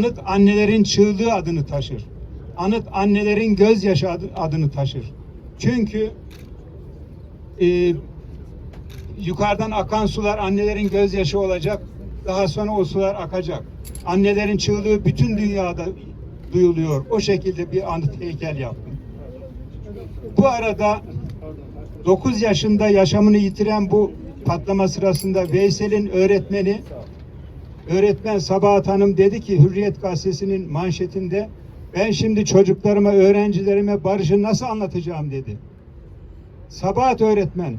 Anıt annelerin çığlığı adını taşır. Anıt annelerin gözyaşı adı- adını taşır. Çünkü e, yukarıdan akan sular annelerin gözyaşı olacak. Daha sonra o sular akacak. Annelerin çığlığı bütün dünyada duyuluyor. O şekilde bir anıt heykel yaptım. Bu arada 9 yaşında yaşamını yitiren bu patlama sırasında Veysel'in öğretmeni öğretmen Sabahat Hanım dedi ki Hürriyet Gazetesi'nin manşetinde ben şimdi çocuklarıma, öğrencilerime barışı nasıl anlatacağım dedi. Sabahat öğretmen,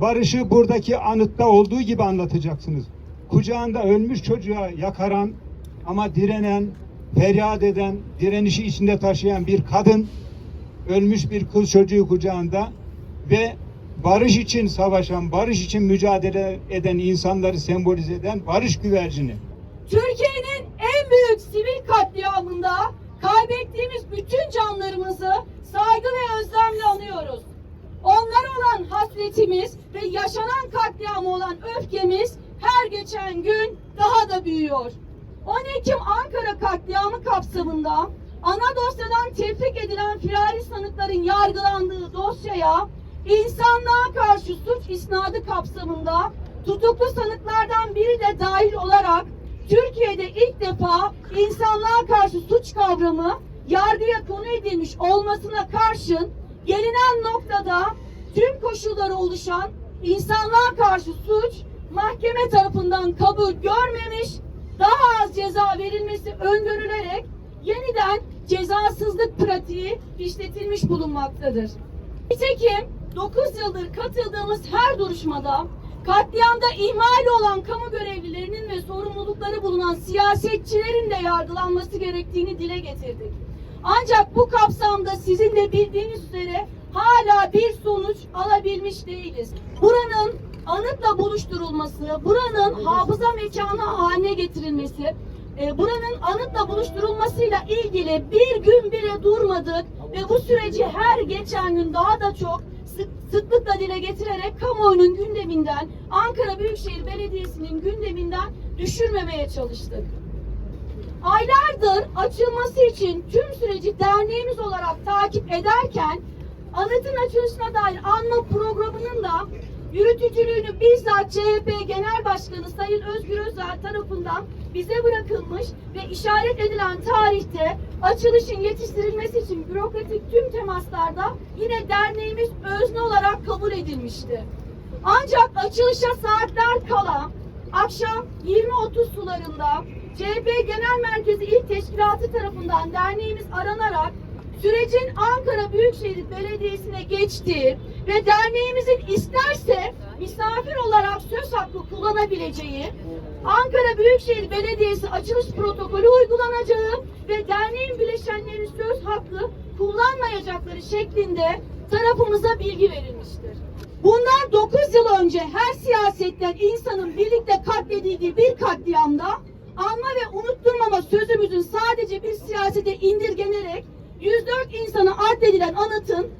barışı buradaki anıtta olduğu gibi anlatacaksınız. Kucağında ölmüş çocuğa yakaran ama direnen, feryat eden, direnişi içinde taşıyan bir kadın, ölmüş bir kız çocuğu kucağında ve barış için savaşan, barış için mücadele eden insanları sembolize eden barış güvercini. Türkiye'nin en büyük sivil katliamında kaybettiğimiz bütün canlarımızı saygı ve özlemle anıyoruz. Onlar olan hasretimiz ve yaşanan katliamı olan öfkemiz her geçen gün daha da büyüyor. 10 Ekim Ankara katliamı kapsamında ana dosyadan tefrik edilen firari sanıkların yargılandığı dosyaya insanlığa karşı suç isnadı kapsamında tutuklu sanıklardan biri de dahil olarak Türkiye'de ilk defa insanlığa karşı suç kavramı yargıya konu edilmiş olmasına karşın gelinen noktada tüm koşulları oluşan insanlığa karşı suç mahkeme tarafından kabul görmemiş, daha az ceza verilmesi öngörülerek yeniden cezasızlık pratiği işletilmiş bulunmaktadır. Nitekim 9 yıldır katıldığımız her duruşmada katliamda ihmal olan kamu görevlilerinin ve sorumlulukları bulunan siyasetçilerin de yargılanması gerektiğini dile getirdik. Ancak bu kapsamda sizin de bildiğiniz üzere hala bir sonuç alabilmiş değiliz. Buranın anıtla buluşturulması, buranın hafıza mekanı haline getirilmesi, e, buranın anıtla buluşturulmasıyla ilgili bir gün bile durmadık ve bu süreci her geçen gün daha da çok sık, sıklıkla dile getirerek kamuoyunun gündeminden, Ankara Büyükşehir Belediyesi'nin gündeminden düşürmemeye çalıştık. Aylardır açılması için tüm süreci derneğimiz olarak takip ederken anıtın açılışına dair anma programının da yürütücülüğünü bizzat CHP Genel Başkanı Sayın Özgür Özel tarafından bize bırakılmış ve işaret edilen tarihte açılışın yetiştirilmesi için bürokratik tüm temaslarda yine derneğimiz özne olarak kabul edilmişti. Ancak açılışa saatler kala akşam 20.30 sularında CHP Genel Merkezi İl Teşkilatı tarafından derneğimiz aranarak sürecin Ankara Büyükşehir Belediyesi'ne geçtiği ve derneğimizin isterse misafir olarak söz hakkı kullanabileceği Ankara Büyükşehir Belediyesi açılış protokolü uygulanacağı ve derneğin bileşenlerinin söz hakkı kullanmayacakları şeklinde tarafımıza bilgi verilmiştir. Bundan 9 yıl önce her siyasetten insanın birlikte katledildiği bir katliamda anma ve unutturmama sözümüzün sadece bir siyasete indirgenerek 104 insana addedilen anıtın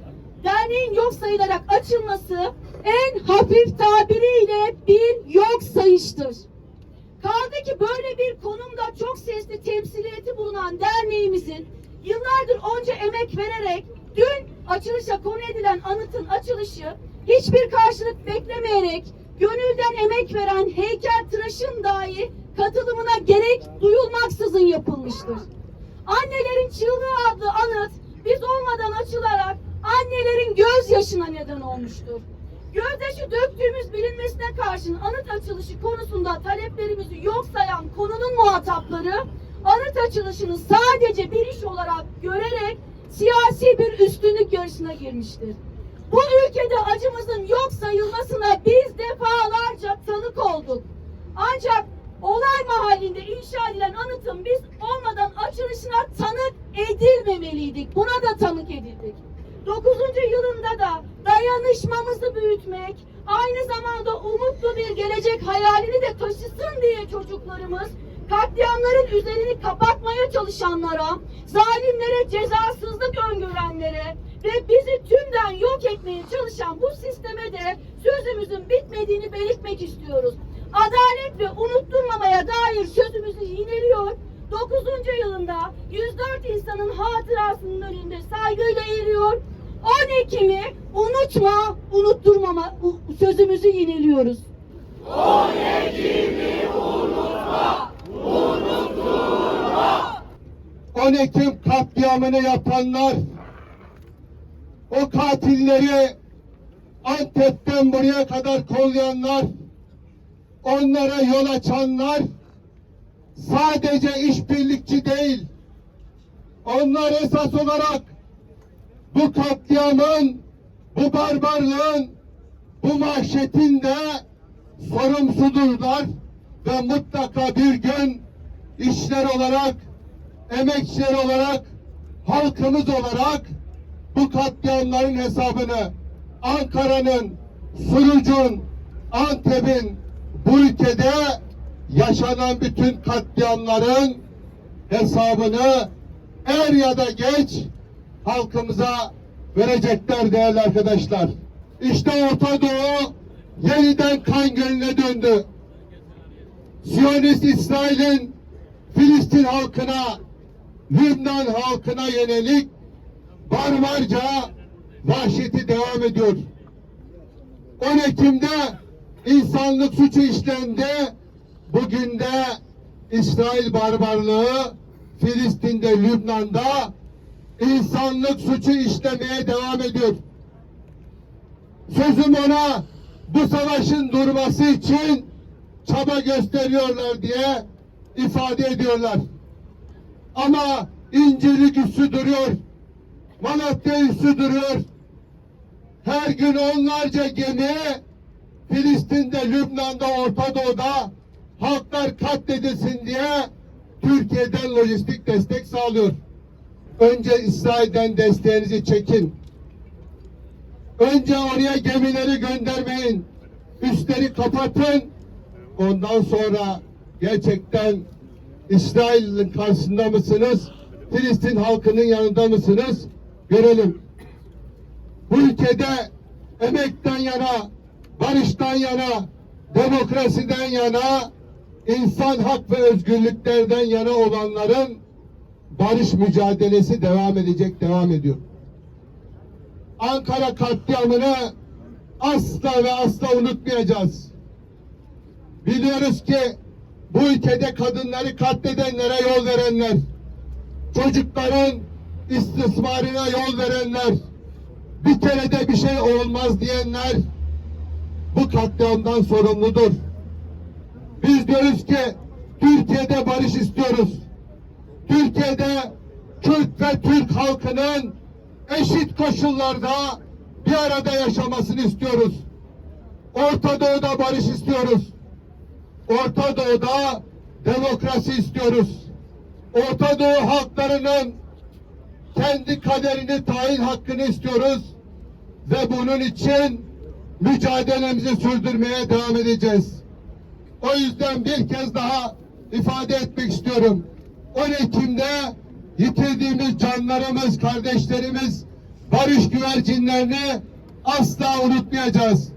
derneğin yok sayılarak açılması en hafif tabiriyle bir yok sayıştır. Kaldı ki böyle bir konumda çok sesli temsiliyeti bulunan derneğimizin yıllardır onca emek vererek dün açılışa konu edilen anıtın açılışı hiçbir karşılık beklemeyerek gönülden emek veren heykel tıraşın dahi katılımına gerek duyulmaksızın yapılmıştır. Annelerin çığlığı adlı anıt biz olmadan açılarak annelerin gözyaşına neden olmuştur. Gözyaşı döktüğümüz bilinmesine karşın anıt açılışı konusunda taleplerimizi yok sayan konunun muhatapları anıt açılışını sadece bir iş olarak görerek siyasi bir üstünlük yarışına girmiştir. Bu ülkede acımızın yok sayılmasına biz defalarca tanık olduk. Ancak olay mahallinde inşa edilen anıtın biz olmadan açılışına tanık edilmemeliydik. Buna da tanık edildik. 9. yılında da dayanışmamızı büyütmek, aynı zamanda umutlu bir gelecek hayalini de taşısın diye çocuklarımız katliamların üzerini kapatmaya çalışanlara, zalimlere cezasızlık öngörenlere ve bizi tümden yok etmeye çalışan bu sisteme de sözümüzün bitmediğini belirtmek istiyoruz. Adalet ve unutturmamaya dair sözümüzü yineliyor. 9. yılında 104 insanın hatırasının önünde saygıyla eğiliyor. 10 Ekim'i unutma, unutturmama sözümüzü yineliyoruz. 10 Ekim katliamını yapanlar, o katilleri Antep'ten buraya kadar kollayanlar, onlara yol açanlar sadece işbirlikçi değil, onlar esas olarak bu katliamın, bu barbarlığın, bu mahşetin de sorumsuzudurlar ve mutlaka bir gün işler olarak emekçiler olarak, halkımız olarak bu katliamların hesabını Ankara'nın, Suruc'un, Antep'in bu ülkede yaşanan bütün katliamların hesabını er ya da geç halkımıza verecekler değerli arkadaşlar. İşte Orta Doğu yeniden kan gölüne döndü. Siyonist İsrail'in Filistin halkına, Lübnan halkına yönelik barbarca vahşeti devam ediyor. 10 Ekim'de insanlık suçu işlendi. Bugün de İsrail barbarlığı Filistin'de, Lübnan'da insanlık suçu işlemeye devam ediyor. Sözüm ona bu savaşın durması için çaba gösteriyorlar diye ifade ediyorlar. Ama İncirlik üssü duruyor. Malatya üssü duruyor. Her gün onlarca gemi Filistin'de, Lübnan'da, Orta Doğu'da halklar katledilsin diye Türkiye'den lojistik destek sağlıyor. Önce İsrail'den desteğinizi çekin. Önce oraya gemileri göndermeyin. Üstleri kapatın. Ondan sonra gerçekten İsrail'in karşısında mısınız? Filistin halkının yanında mısınız? Görelim. Bu ülkede emekten yana, barıştan yana, demokrasiden yana, insan hak ve özgürlüklerden yana olanların barış mücadelesi devam edecek, devam ediyor. Ankara katliamını asla ve asla unutmayacağız. Biliyoruz ki bu ülkede kadınları katledenlere yol verenler, çocukların istismarına yol verenler, bir kere de bir şey olmaz diyenler bu katliamdan sorumludur. Biz diyoruz ki Türkiye'de barış istiyoruz. Türkiye'de Kürt ve Türk halkının eşit koşullarda bir arada yaşamasını istiyoruz. Orta Doğu'da barış istiyoruz. Orta Doğu'da demokrasi istiyoruz. Orta Doğu halklarının kendi kaderini tayin hakkını istiyoruz. Ve bunun için mücadelemizi sürdürmeye devam edeceğiz. O yüzden bir kez daha ifade etmek istiyorum. 10 Ekim'de yitirdiğimiz canlarımız, kardeşlerimiz, barış güvercinlerini asla unutmayacağız.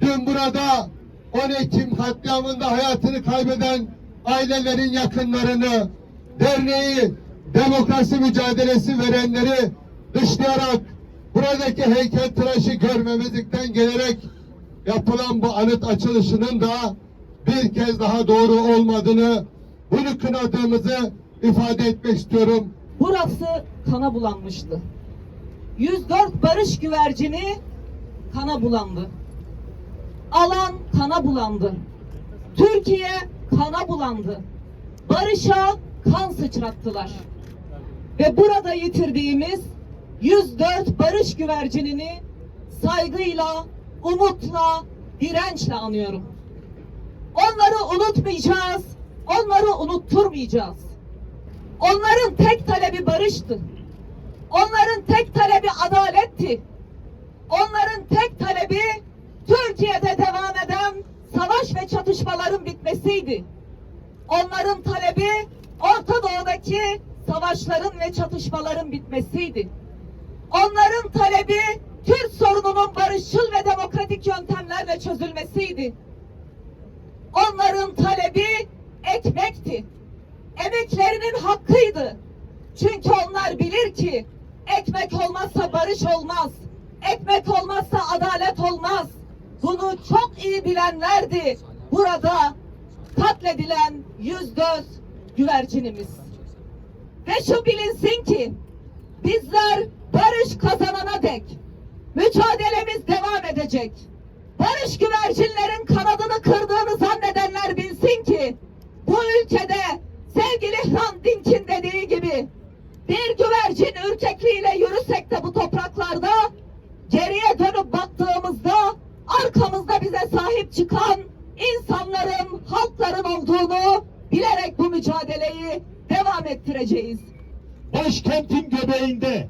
Dün burada 10 Ekim katliamında hayatını kaybeden ailelerin yakınlarını, derneği, demokrasi mücadelesi verenleri dışlayarak buradaki heykeltıraşı görmemezlikten gelerek yapılan bu anıt açılışının da bir kez daha doğru olmadığını, bunu kınadığımızı ifade etmek istiyorum. Burası kana bulanmıştı. 104 barış güvercini kana bulandı. Alan kana bulandı. Türkiye kana bulandı. Barışa kan sıçrattılar. Ve burada yitirdiğimiz 104 barış güvercinini saygıyla, umutla, dirençle anıyorum. Onları unutmayacağız, onları unutturmayacağız. Onların tek talebi barıştı. Onların tek talebi adaletti. Onların tek talebi Türkiye'de devam eden savaş ve çatışmaların bitmesiydi. Onların talebi Orta Doğu'daki savaşların ve çatışmaların bitmesiydi. Onların talebi Kürt sorununun barışçıl ve demokratik yöntemlerle çözülmesiydi. Onların talebi ekmekti. Emeklerinin hakkıydı. Çünkü onlar bilir ki ekmek olmazsa barış olmaz. Ekmek olmazsa adalet olmaz. Bunu çok iyi bilenlerdi. Burada katledilen yüz göz güvercinimiz. Ve şu bilinsin ki bizler barış kazanana dek mücadelemiz devam edecek. Barış güvercinlerin kanadını kırdığını zannedenler bilsin ki bu ülkede sevgili Hrant Dink'in dediği gibi bir güvercin ürkekliğiyle yürüsek de bu topraklarda geriye dönüp baktığımızda arkamızda bize sahip çıkan insanların, halkların olduğunu bilerek bu mücadeleyi devam ettireceğiz. başkentin göbeğinde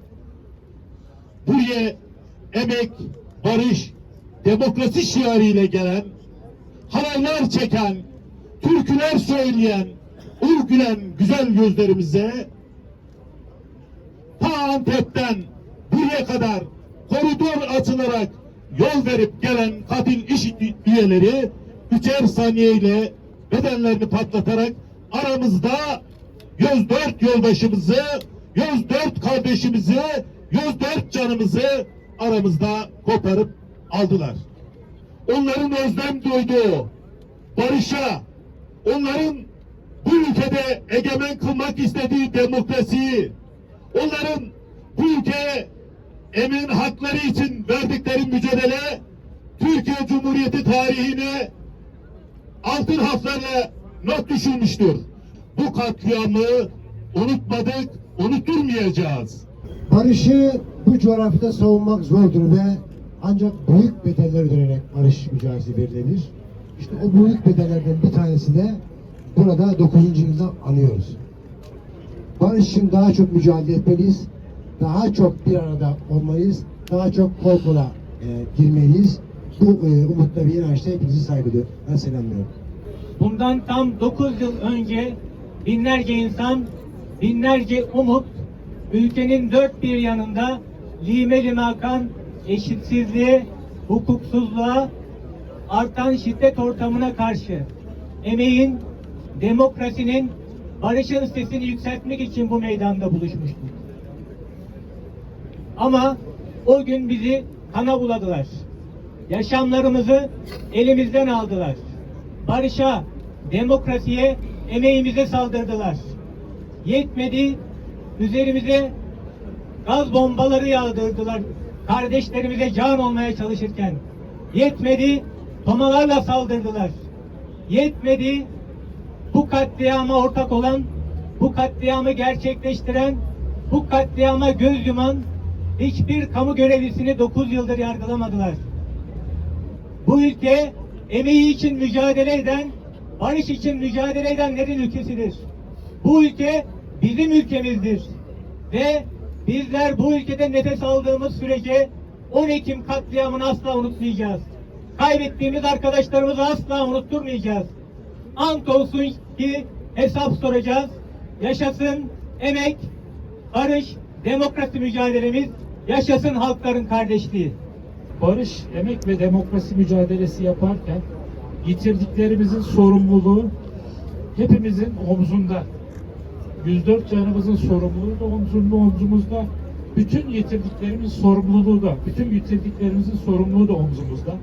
buraya emek, barış, demokrasi şiarıyla gelen, halaylar çeken, türküler söyleyen, ürgülen güzel gözlerimize ta Antep'ten buraya kadar koridor açılarak yol verip gelen katil iş üyeleri üçer saniyeyle bedenlerini patlatarak aramızda 104 yoldaşımızı, 104 kardeşimizi, 104 canımızı aramızda koparıp aldılar. Onların özlem duyduğu barışa, onların bu ülkede egemen kılmak istediği demokrasiyi, onların bu ülkeye emin hakları için verdikleri mücadele Türkiye Cumhuriyeti tarihine altın harflerle not düşülmüştür. Bu katliamı unutmadık, unuturmayacağız. Barışı bu coğrafyada savunmak zordur ve ancak büyük bedeller ödenerek barış mücadelesi verilebilir. İşte o büyük bedellerden bir tanesi de burada 9. yılda anıyoruz. Barış için daha çok mücadele etmeliyiz. Daha çok bir arada olmalıyız. Daha çok kol kola e, girmeliyiz. Bu e, umutla bir inançla hepinizi saygılıyorum. Ben selamlıyorum. Bundan tam 9 yıl önce binlerce insan, binlerce umut ülkenin dört bir yanında lime lime akan eşitsizliğe, hukuksuzluğa, artan şiddet ortamına karşı emeğin, demokrasinin, barışın sesini yükseltmek için bu meydanda buluşmuştuk. Ama o gün bizi kana buladılar. Yaşamlarımızı elimizden aldılar. Barışa, demokrasiye, emeğimize saldırdılar. Yetmedi, üzerimize gaz bombaları yağdırdılar. Kardeşlerimize can olmaya çalışırken. Yetmedi, tomalarla saldırdılar. Yetmedi, bu katliama ortak olan, bu katliamı gerçekleştiren, bu katliama göz yuman hiçbir kamu görevlisini 9 yıldır yargılamadılar. Bu ülke emeği için mücadele eden, barış için mücadele edenlerin ülkesidir. Bu ülke bizim ülkemizdir. Ve bizler bu ülkede nefes aldığımız sürece 10 Ekim katliamını asla unutmayacağız. Kaybettiğimiz arkadaşlarımızı asla unutturmayacağız. Ant olsun ki hesap soracağız. Yaşasın emek, barış, demokrasi mücadelemiz, yaşasın halkların kardeşliği. barış, emek ve demokrasi mücadelesi yaparken yitirdiklerimizin sorumluluğu hepimizin omzunda. 104 canımızın sorumluluğu da omzunda, omzumuzda. Bütün yitirdiklerimiz sorumluluğu da, bütün yitirdiklerimizin sorumluluğu da omzumuzda.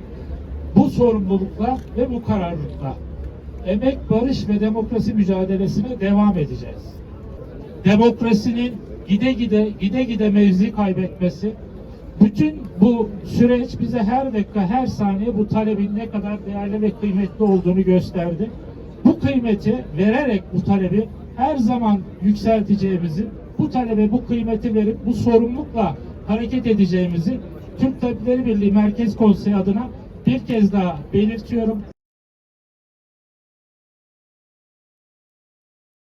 Bu sorumlulukla ve bu kararlılıkla emek, barış ve demokrasi mücadelesine devam edeceğiz. Demokrasinin gide gide gide gide mevzi kaybetmesi, bütün bu süreç bize her dakika, her saniye bu talebin ne kadar değerli ve kıymetli olduğunu gösterdi. Bu kıymeti vererek bu talebi her zaman yükselteceğimizi, bu talebe bu kıymeti verip bu sorumlulukla hareket edeceğimizi Türk Tabipleri Birliği Merkez Konseyi adına bir kez daha belirtiyorum.